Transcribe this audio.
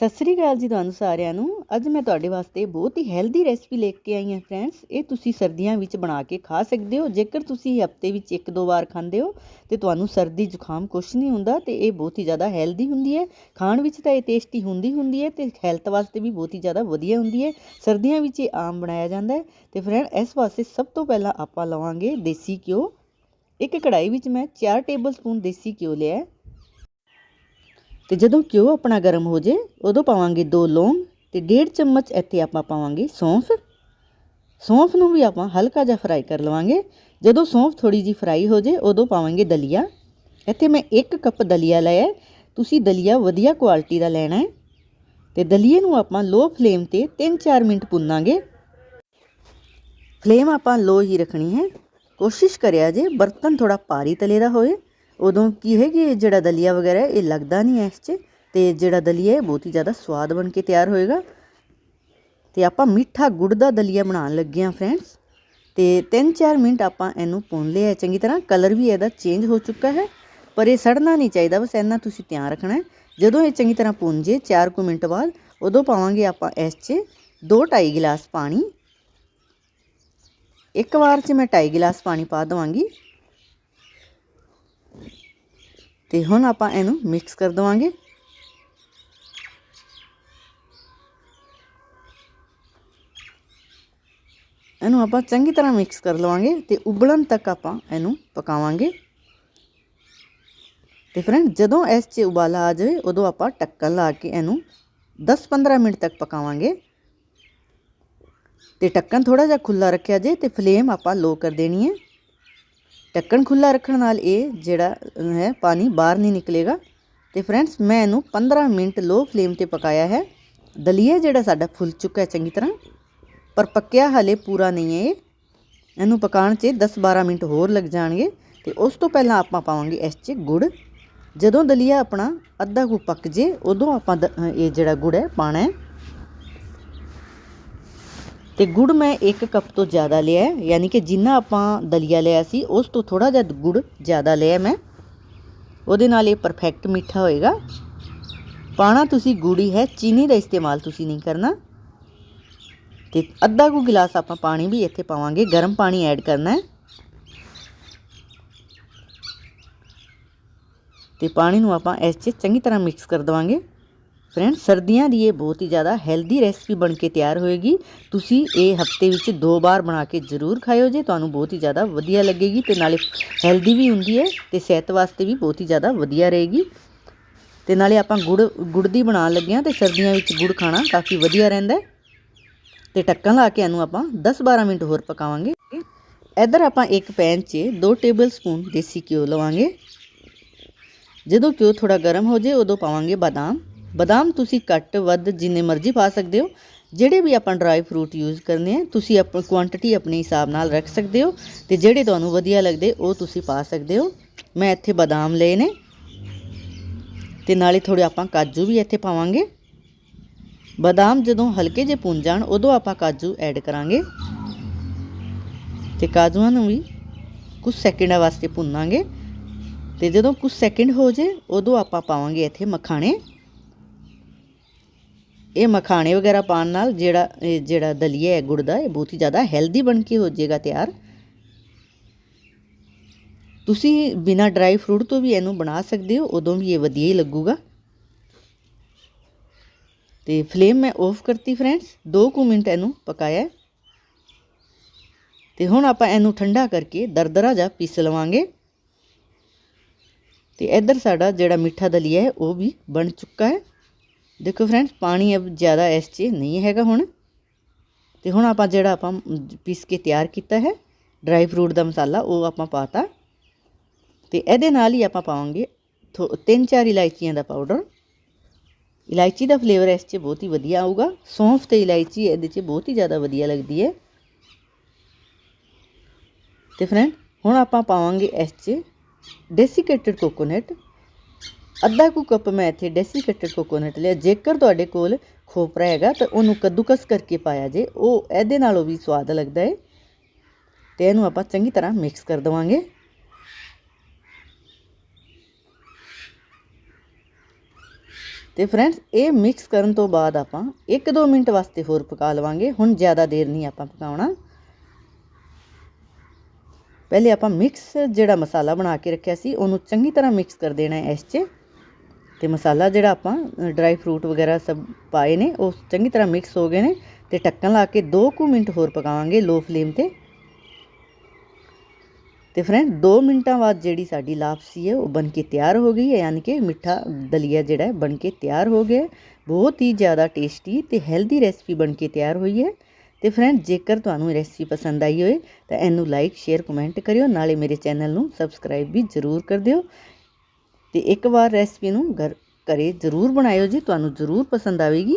ਸਤਿ ਸ੍ਰੀ ਅਕਾਲ ਜੀ ਤੁਹਾਨੂੰ ਸਾਰਿਆਂ ਨੂੰ। ਅੱਜ ਮੈਂ ਤੁਹਾਡੇ ਵਾਸਤੇ ਬਹੁਤ ਹੀ ਹੈਲਦੀ ਰੈਸਪੀ ਲੈ ਕੇ ਆਈ ਹਾਂ ਫਰੈਂਡਸ ਇਹ ਤੁਸੀਂ ਸਰਦੀਆਂ ਵਿੱਚ ਬਣਾ ਕੇ ਖਾ ਸਕਦੇ ਹੋ। ਜੇਕਰ ਤੁਸੀਂ ਹਫ਼ਤੇ ਵਿੱਚ ਇੱਕ ਦੋ ਵਾਰ ਖਾਂਦੇ ਹੋ, ਤੇ ਤੁਹਾਨੂੰ ਸਰਦੀ ਜ਼ੁਕਾਮ ਕੁਛ ਨਹੀਂ ਹੁੰਦਾ, ਤੇ ਇਹ ਬਹੁਤ ਹੀ ਜ਼ਿਆਦਾ ਹੈਲਦੀ ਹੁੰਦੀ ਹੈ। ਖਾਣ ਵਿੱਚ ਤਾਂ ਇਹ ਟੇਸਟੀ ਹੁੰਦੀ ਹੁੰਦੀ ਹੈ, ਤੇ ਹੈਲਥ ਵਾਸਤੇ ਵੀ ਬਹੁਤ ਹੀ ਜ਼ਿਆਦਾ ਵਧੀਆ ਹੁੰਦੀ ਹੈ। ਸਰਦੀਆਂ ਵਿੱਚ ਇਹ ਆਮ ਬਣਾਇਆ ਜਾਂਦਾ ਹੈ। ਤੇ ਫਰੈਂਡ ਇਸ ਵਾਸਤੇ ਸਭ ਤੋਂ ਪਹਿਲਾਂ ਆਪਾਂ ਲਵਾਂਗੇ ਦੇਸੀ ਘਿਓ। ਇੱਕ ਕੜਾਈ ਵਿੱਚ ਮੈਂ 4 ਟੇਬਲ ਸਪੂਨ ਦੇਸੀ ਘਿਓ ਲਿਆ ਹੈ। ਤੇ ਜਦੋਂ ਘਿਓ ਆਪਣਾ ਗਰਮ ਹੋ ਜੇ, ਉਦੋਂ ਪਾਵਾਂਗੇ ਦੋ ਲੌਂਗ ਤੇ ਡੇਢ ਚਮਚ ਇੱਥੇ ਆਪਾਂ ਪਾਵਾਂਗੇ ਸੌਂਫ। ਸੌਂਫ ਨੂੰ ਵੀ ਆਪਾਂ ਹਲਕਾ ਜਿਹਾ ਫਰਾਈ ਕਰ ਲਵਾਂਗੇ। ਜਦੋਂ ਸੌਂਫ ਥੋੜੀ ਜੀ ਫਰਾਈ ਹੋ ਜੇ, ਉਦੋਂ ਪਾਵਾਂਗੇ ਦਲੀਆ। ਇੱਥੇ ਮੈਂ 1 ਕੱਪ ਦਲੀਆ ਲਿਆ ਤੁਸੀਂ ਦਲੀਆ ਵਧੀਆ ਕੁਆਲਿਟੀ ਦਾ ਲੈਣਾ ਹੈ। ਤੇ ਦਲੀਏ ਨੂੰ ਆਪਾਂ ਲੋ ਫਲੇਮ ਤੇ 3-4 ਮਿੰਟ ਭੁੰਨਾਂਗੇ। ਫਲੇਮ ਆਪਾਂ ਲੋ ਹੀ ਰੱਖਣੀ ਹੈ। ਕੋਸ਼ਿਸ਼ ਕਰਿਆ ਜੇ ਬਰਤਨ ਥੋੜਾ ਭਾਰੀ ਤਲੇ ਦਾ ਹੋਏ। ਉਦੋਂ ਕੀ ਹੈ ਕਿ ਜਿਹੜਾ ਦਲੀਆ ਵਗੈਰਾ ਇਹ ਲੱਗਦਾ ਨਹੀਂ ਹੈ ਇਸ 'ਚ? ਤੇ ਜਿਹੜਾ ਦਲੀਆ ਹੈ ਬਹੁਤ ਹੀ ਜ਼ਿਆਦਾ ਸਵਾਦ ਬਣ ਕੇ ਤਿਆਰ ਹੋਏਗਾ। ਤੇ ਆਪਾਂ ਮਿੱਠਾ ਗੁੜ ਦਾ ਦਲੀਆ ਬਣਾਉਣ ਲੱਗੇ ਹਾਂ ਫਰੈਂਡਸ। ਤੇ 3-4 ਮਿੰਟ ਆਪਾਂ ਇਹਨੂੰ ਭੁੰਨ ਲਿਆ ਚੰਗੀ ਤਰ੍ਹਾਂ ਕਲਰ ਵੀ ਇਹਦਾ ਚੇਂਜ ਹੋ ਚੁੱਕਾ ਹੈ, ਪਰ ਇਹ ਸੜਨਾ ਨਹੀਂ ਚਾਹੀਦਾ, ਬਸ ਇਹਨਾਂ ਤੁਸੀਂ ਧਿਆਨ ਰੱਖਣਾ ਜਦੋਂ ਇਹ ਚੰਗੀ ਤਰ੍ਹਾਂ ਭੁੰਨ ਜੇ 4 ਕੁ ਮਿੰਟ ਬਾਅਦ, ਉਦੋਂ ਪਾਵਾਂਗੇ ਆਪਾਂ ਇਸ 'ਚ 2-2.5 ਗਿਲਾਸ ਪਾਣੀ। ਇੱਕ ਵਾਰ 'ਚ ਮੈਂ 2.5 ਗਿਲਾਸ ਪਾਣੀ ਪਾ ਦਵਾਂਗੀ। ਤੇ ਹੁਣ ਆਪਾਂ ਇਹਨੂੰ ਮਿਕਸ ਕਰ ਦਵਾਂਗੇ। ਇਹਨੂੰ ਆਪਾਂ ਚੰਗੀ ਤਰ੍ਹਾਂ ਮਿਕਸ ਕਰ ਲਵਾਂਗੇ ਤੇ ਉਬਲਣ ਤੱਕ ਆਪਾਂ ਇਹਨੂੰ ਪਕਾਵਾਂਗੇ। ਤੇ ਫਰੈਂਡ ਜਦੋਂ ਇਸ 'ਚ ਉਬਾਲਾ ਆ ਜਾਵੇ, ਉਦੋਂ ਆਪਾਂ ਟੱਕਣ ਲਾ ਕੇ ਇਹਨੂੰ 10-15 ਮਿੰਟ ਤੱਕ ਪਕਾਵਾਂਗੇ। ਤੇ ਟੱਕਣ ਥੋੜਾ ਜਿਹਾ ਖੁੱਲਾ ਰੱਖਿਆ ਜੇ ਤੇ ਫਲੇਮ ਆਪਾਂ ਲੋ ਕਰ ਦੇਣੀ ਹੈ। ਢੱਕਣ ਖੁੱਲਾ ਰੱਖਣ ਨਾਲ ਇਹ ਜਿਹੜਾ ਹੈ, ਪਾਣੀ ਬਾਹਰ ਨਹੀਂ ਨਿਕਲੇਗਾ। ਤੇ ਫਰੈਂਡਸ ਮੈਂ ਇਹਨੂੰ 15 ਮਿੰਟ ਲੋ ਫਲੇਮ ਤੇ ਪਕਾਇਆ ਹੈ। ਦਲੀਆ ਜਿਹੜਾ ਸਾਡਾ ਫੁੱਲ ਚੁੱਕਾ ਹੈ ਚੰਗੀ ਤਰ੍ਹਾਂ, ਪਰ ਪੱਕਿਆ ਹਲੇ ਪੂਰਾ ਨਹੀਂ ਹੈ ਇਹ। ਇਹਨੂੰ ਪਕਾਉਣ 'ਚ 10-12 ਮਿੰਟ ਹੋਰ ਲੱਗ ਜਾਣਗੇ ਤੇ ਉਸ ਤੋਂ ਪਹਿਲਾਂ ਆਪਾਂ ਪਾਵਾਂਗੇ ਇਸ 'ਚ ਗੁੜ। ਜਦੋਂ ਦਲੀਆ ਆਪਣਾ ਅੱਧਾ ਕੁ ਪੱਕ ਜੇ, ਉਦੋਂ ਆਪਾਂ ਇਹ ਜਿਹੜਾ ਗੁੜ ਹੈ ਪਾਣਾ ਹੈ। ਤੇ ਗੁੜ ਮੈਂ 1 ਕੱਪ ਤੋਂ ਜ਼ਿਆਦਾ ਲਿਆ ਯਾਨੀ ਕਿ ਜਿੰਨਾ ਆਪਾਂ ਦਲੀਆ ਲਿਆ ਸੀ, ਉਸ ਤੋਂ ਥੋੜਾ ਜਿਹਾ ਗੁੜ ਜ਼ਿਆਦਾ ਲਿਆ ਮੈਂ। ਉਹਦੇ ਨਾਲ ਇਹ ਪਰਫੈਕਟ ਮਿੱਠਾ ਹੋਏਗਾ। ਪਾਣਾ ਤੁਸੀਂ ਗੁੜੀ ਹੈ ਚੀਨੀ ਦਾ ਇਸਤੇਮਾਲ ਤੁਸੀਂ ਨਹੀਂ ਕਰਨਾ। ਤੇ ਅੱਧਾ ਕੁ ਗਿਲਾਸ ਆਪਾਂ ਪਾਣੀ ਵੀ ਇੱਥੇ ਪਾਵਾਂਗੇ, ਗਰਮ ਪਾਣੀ ਐਡ ਕਰਨਾ ਹੈ। ਤੇ ਪਾਣੀ ਨੂੰ ਆਪਾਂ ਇਸ 'ਚ ਚੰਗੀ ਤਰ੍ਹਾਂ ਮਿਕਸ ਕਰ ਦਵਾਂਗੇ। ਫਰੈਂਡ ਸਰਦੀਆਂ ਦੀ ਇਹ ਬਹੁਤ ਹੀ ਜ਼ਿਆਦਾ ਹੈਲਦੀ ਰੈਸਪੀ ਬਣ ਕੇ ਤਿਆਰ ਹੋਏਗੀ। ਤੁਸੀਂ ਇਹ ਹਫ਼ਤੇ ਵਿੱਚ ਦੋ ਵਾਰ ਬਣਾ ਕੇ ਜ਼ਰੂਰ ਖਾਇਓ ਜੇ, ਤੁਹਾਨੂੰ ਬਹੁਤ ਹੀ ਜ਼ਿਆਦਾ ਵਧੀਆ ਲੱਗੇਗੀ ਤੇ ਨਾਲੇ ਹੈਲਦੀ ਵੀ ਹੁੰਦੀ ਹੈ ਤੇ ਸਿਹਤ ਵਾਸਤੇ ਵੀ ਬਹੁਤ ਹੀ ਜ਼ਿਆਦਾ ਵਧੀਆ ਰਹੇਗੀ। ਤੇ ਨਾਲੇ ਆਪਾਂ ਗੁੜ ਗੁੜ ਦੀ ਬਣਾਉਣ ਲੱਗੇ ਆ ਤੇ ਸਰਦੀਆਂ ਵਿੱਚ ਗੁੜ ਖਾਣਾ ਕਾਫੀ ਵਧੀਆ ਰਹਿੰਦਾ ਤੇ ਟੱਕਣ ਲਾ ਕੇ ਇਹਨੂੰ ਆਪਾਂ 10-12 ਮਿੰਟ ਹੋਰ ਪਕਾਵਾਂਗੇ। ਇੱਧਰ ਆਪਾਂ ਇੱਕ ਪੈਨ 'ਚ 2 ਟੇਬਲ ਸਪੂਨ ਦੇਸੀ ਘਿਓ ਲਵਾਂਗੇ। ਜਦੋਂ ਘਿਓ ਥੋੜਾ ਗਰਮ ਹੋ ਜੇ ਉਦੋਂ ਪਾਵਾਂਗੇ ਬਾਦਾਮ। ਬਦਾਮ ਤੁਸੀਂ ਘੱਟ ਵੱਧ ਜਿੰਨੇ ਮਰਜ਼ੀ ਪਾ ਸਕਦੇ ਹੋ। ਜਿਹੜੇ ਵੀ ਆਪਾਂ ਡਰਾਈ ਫਰੂਟ ਯੂਜ਼ ਕਰਨੇ ਆ, ਤੁਸੀਂ ਆਪਣੀ ਕੁਆਂਟੀਟੀ ਆਪਣੇ ਹਿਸਾਬ ਨਾਲ ਰੱਖ ਸਕਦੇ ਹੋ ਤੇ ਜਿਹੜੇ ਤੁਹਾਨੂੰ ਵਧੀਆ ਲੱਗਦੇ ਉਹ ਤੁਸੀਂ ਪਾ ਸਕਦੇ ਹੋ। ਮੈਂ ਇੱਥੇ ਬਦਾਮ ਲਏ ਨੇ ਤੇ ਨਾਲੇ ਥੋੜੇ ਆਪਾਂ ਕਾਜੂ ਵੀ ਇੱਥੇ ਪਾਵਾਂਗੇ। ਬਦਾਮ ਜਦੋਂ ਹਲਕੇ ਜਿਹੇ ਭੁੰਨ ਜਾਣ, ਉਦੋਂ ਆਪਾਂ ਕਾਜੂ ਐਡ ਕਰਾਂਗੇ। ਤੇ ਕਾਜੂਆਂ ਨੂੰ ਵੀ ਕੁਝ ਸੈਕਿੰਡਾਂ ਵਾਸਤੇ ਭੁੰਨਾਂਗੇ। ਤੇ ਜਦੋਂ ਕੁਝ ਸੈਕਿੰਡ ਹੋ ਜੇ ਉਦੋਂ ਆਪਾਂ ਪਾਵਾਂਗੇ ਇੱਥੇ ਮਖਾਣੇ। ਇਹ ਮਖਾਣੇ ਵਗੈਰਾ ਪਾਣ ਨਾਲ ਜਿਹੜਾ, ਇਹ ਜਿਹੜਾ ਦਲੀਆ ਹੈ, ਗੁੜ ਦਾ, ਇਹ ਬਹੁਤ ਹੀ ਜ਼ਿਆਦਾ ਹੈਲਦੀ ਬਣ ਕੇ ਹੋ ਜਾਏਗਾ ਤਿਆਰ। ਤੁਸੀਂ ਬਿਨਾ ਡਰਾਈ ਫਰੂਟ ਤੋਂ ਵੀ ਇਹਨੂੰ ਬਣਾ ਸਕਦੇ ਹੋ, ਉਦੋਂ ਵੀ ਇਹ ਵਧੀਆ ਹੀ ਲੱਗੂਗਾ। ਤੇ ਫਲੇਮ ਮੈਂ ਆਫ ਕਰਤੀ ਫਰੈਂਡਸ 2 ਕੁ ਮਿੰਟ ਇਹਨੂੰ ਪਕਾਇਆ ਤੇ ਹੁਣ ਆਪਾਂ ਇਹਨੂੰ ਠੰਡਾ ਕਰਕੇ ਦਰਦਰਾ ਜਾ ਪੀਸ ਲਵਾਂਗੇ। ਤੇ ਇੱਧਰ ਸਾਡਾ ਜਿਹੜਾ ਮਿੱਠਾ ਦਲੀਆ ਹੈ, ਉਹ ਵੀ ਬਣ ਚੁੱਕਾ ਹੈ। ਦੇਖੋ ਫਰੈਂਡਸ ਪਾਣੀ ਅਬ ਜ਼ਿਆਦਾ ਇਸ 'ਚ ਨਹੀਂ ਹੈਗਾ ਹੁਣ। ਤੇ ਹੁਣ ਆਪਾਂ ਜਿਹੜਾ ਆਪਾਂ ਪੀਸ ਕੇ ਤਿਆਰ ਕੀਤਾ ਹੈ ਡਰਾਈ ਫਰੂਟ ਦਾ ਮਸਾਲਾ, ਉਹ ਆਪਾਂ ਪਾਤਾ। ਤੇ ਇਹਦੇ ਨਾਲ ਹੀ ਆਪਾਂ ਪਾਵਾਂਗੇ ਤਿੰਨ ਚਾਰ ਇਲਾਇਚੀਆਂ ਦਾ ਪਾਊਡਰ ਇਲਾਇਚੀ ਦਾ ਫਲੇਵਰ ਇਸ 'ਚ ਬਹੁਤ ਹੀ ਵਧੀਆ ਆਊਗਾ। ਸੌਂਫ ਤੇ ਇਲਾਇਚੀ ਇਹਦੇ 'ਚ ਬਹੁਤ ਹੀ ਜ਼ਿਆਦਾ ਵਧੀਆ ਲੱਗਦੀ ਹੈ। ਤੇ ਫਰੈਂਡ ਹੁਣ ਆਪਾਂ ਪਾਵਾਂਗੇ ਇਸ 'ਚ ਡੈਸੀਕੇਟਡ ਕੋਕੋਨਟ ਅੱਧਾ ਕੁ ਕੱਪ ਮੈਂ ਇੱਥੇ ਡੈਸੀਕੇਟਡ ਕੋਕੋਨਟ ਲਿਆ। ਜੇਕਰ ਤੁਹਾਡੇ ਕੋਲ ਖੋਪਰਾ ਹੈਗਾ, ਤਾਂ ਉਹਨੂੰ ਕੱਦੂਕਸ ਕਰਕੇ ਪਾਇਆ ਜੇ। ਉਹ ਇਹਦੇ ਨਾਲੋਂ ਵੀ ਸਵਾਦ ਲੱਗਦਾ ਹੈ ਤੇ ਇਹਨੂੰ ਆਪਾਂ ਚੰਗੀ ਤਰ੍ਹਾਂ ਮਿਕਸ ਕਰ ਦਵਾਂਗੇ। ਤੇ ਫਰੈਂਡਸ ਇਹ ਮਿਕਸ ਕਰਨ ਤੋਂ ਬਾਅਦ ਆਪਾਂ 1-2 ਮਿੰਟ ਵਾਸਤੇ ਹੋਰ ਪਕਾ ਲਵਾਂਗੇ। ਹੁਣ ਜ਼ਿਆਦਾ ਦੇਰ ਨਹੀਂ ਆਪਾਂ ਪਕਾਉਣਾ। ਪਹਿਲੇ ਆਪਾਂ ਮਿਕਸ ਜਿਹੜਾ ਮਸਾਲਾ ਬਣਾ ਕੇ ਰੱਖਿਆ ਸੀ, ਉਹਨੂੰ ਚੰਗੀ ਤਰ੍ਹਾਂ ਮਿਕਸ ਕਰ ਦੇਣਾ ਹੈ ਇਸ 'ਚ। ਤੇ ਮਸਾਲਾ ਜਿਹੜਾ ਆਪਾਂ ਡਰਾਈ ਫਰੂਟ ਵਗੈਰਾ ਸਭ ਪਾਏ ਨੇ, ਉਹ ਚੰਗੀ ਤਰ੍ਹਾਂ ਮਿਕਸ ਹੋ ਗਏ ਨੇ ਤੇ ਢੱਕਣ ਲਾ ਕੇ 2 ਕੁ ਮਿੰਟ ਹੋਰ ਪਕਾਵਾਂਗੇ ਲੋ ਫਲੇਮ ਤੇ। ਤੇ ਫਰੈਂਡ 2 ਮਿੰਟਾਂ ਬਾਅਦ ਜਿਹੜੀ ਸਾਡੀ ਲਾਪਸੀ ਹੈ, ਉਹ ਬਣ ਕੇ ਤਿਆਰ ਹੋ ਗਈ ਹੈ, ਯਾਨੀ ਕਿ ਮਿੱਠਾ ਦਲੀਆ ਜਿਹੜਾ ਹੈ, ਬਣ ਕੇ ਤਿਆਰ ਹੋ ਗਿਆ ਬਹੁਤ ਹੀ ਜ਼ਿਆਦਾ ਟੇਸਟੀ ਤੇ ਹੈਲਦੀ ਰੈਸਪੀ ਬਣ ਕੇ ਤਿਆਰ ਹੋਈ ਹੈ। ਤੇ ਫਰੈਂਡ ਜੇਕਰ ਤੁਹਾਨੂੰ ਰੈਸਪੀ ਪਸੰਦ ਆਈ ਹੋਵੇ ਤਾਂ ਇਹਨੂੰ ਲਾਈਕ ਸ਼ੇਅਰ ਕਮੈਂਟ ਕਰਿਓ। ਨਾਲੇ ਮੇਰੇ ਚੈਨਲ ਨੂੰ ਸਬਸਕ੍ਰਾਈਬ ਵੀ ਜ਼ਰੂਰ ਕਰ ਦਿਓ। ਤੇ ਇੱਕ ਵਾਰ ਰੈਸਪੀ ਨੂੰ ਘਰ ਘਰੇ ਜ਼ਰੂਰ ਬਣਾਇਓ ਜੀ ਤੁਹਾਨੂੰ ਜ਼ਰੂਰ ਪਸੰਦ ਆਵੇਗੀ।